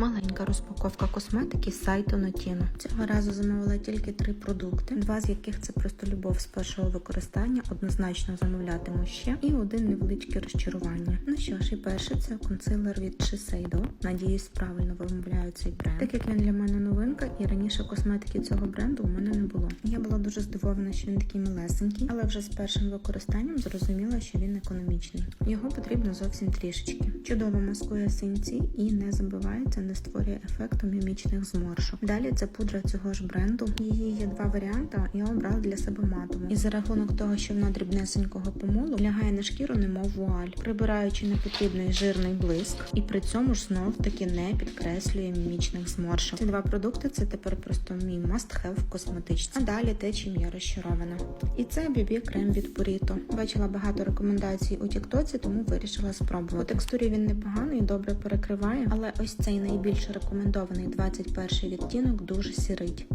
Маленька розпаковка косметики з сайту Notino. Цього разу замовила тільки три продукти, два з яких це просто любов з першого використання, однозначно замовлятиму ще, і один невеличке розчарування. Ну що ж, і перше це консилер від Shiseido. Надіюсь, правильно вимовляю цей бренд. Так як він для мене новинка, і раніше косметики цього бренду у мене не було. Я була дуже здивована, що він такий малесенький, але вже з першим використанням зрозуміла, що він економічний. Його потрібно зовсім трішечки. Чудово маскує синці і не забивається, не створює ефекту мімічних зморшок. Далі це пудра цього ж бренду. Її є два варіанти. Я обрала для себе матову. І за рахунок того, що вона дрібнесенького помолу, лягає на шкіру, немов вуаль, прибираючи непотрібний жирний блиск, і при цьому ж знов таки не підкреслює мімічних зморшок. Ці два продукти це тепер просто мій must-have в косметичці. А далі те, чим я розчарована. І це BB крем від Purito. Бачила багато рекомендацій у Тіктоці, тому вирішила спробувати. По текстурі він непоганий, добре перекриває, але ось цей найбільш рекомендований 21 відтінок дуже сірить.